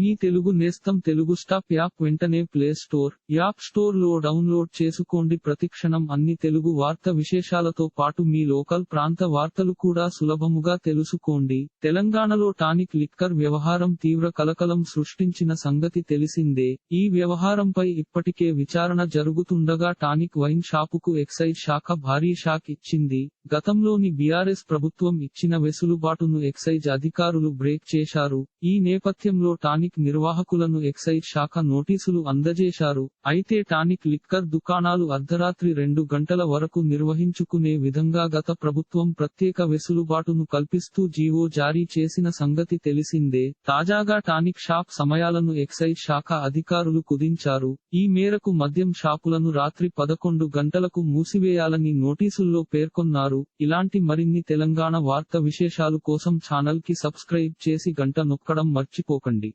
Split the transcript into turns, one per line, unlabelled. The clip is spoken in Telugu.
మీ తెలుగు నేస్తం తెలుగు స్టాప్ యాప్ వెంటనే ప్లే స్టోర్ యాప్ స్టోర్లో డౌన్లోడ్ చేసుకోండి. ప్రతిక్షణం అన్ని తెలుగు వార్త విశేషాలతో పాటు మీ లోకల్ ప్రాంత వార్తలు కూడా సులభముగా తెలుసుకోండి. తెలంగాణలో టానిక్ లిక్కర్ వ్యవహారం తీవ్ర కలకలం సృష్టించిన సంగతి తెలిసిందే. ఈ వ్యవహారంపై ఇప్పటికే విచారణ జరుగుతుండగా టానిక్ వైన్ షాపుకు ఎక్సైజ్ శాఖ భారీ షాక్ ఇచ్చింది. గతంలోని బీఆర్ఎస్ ప్రభుత్వం ఇచ్చిన వెసులుబాటును ఎక్సైజ్ అధికారులు బ్రేక్ చేశారు. ఈ నేపథ్యంలో టానిక్ నిర్వాహకులను ఎక్సైజ్ శాఖ నోటీసులు అందజేశారు. అయితే టానిక్ లిక్కర్ దుకాణాలు అర్ధరాత్రి రెండు గంటల వరకు నిర్వహించుకునే విధంగా గత ప్రభుత్వం ప్రత్యేక వెసులుబాటును కల్పిస్తూ జీవో జారీ చేసిన సంగతి తెలిసిందే. తాజాగా టానిక్ షాప్ సమయాలను ఎక్సైజ్ శాఖ అధికారులు కుదించారు. ఈ మేరకు మద్యం షాపులను రాత్రి పదకొండు గంటలకు మూసివేయాలని నోటీసుల్లో పేర్కొన్నారు. ఇలాంటి మరిన్ని తెలంగాణ వార్త విశేషాలు కోసం ఛానల్కి సబ్స్క్రైబ్ చేసి గంట నొక్కడం మర్చిపోకండి.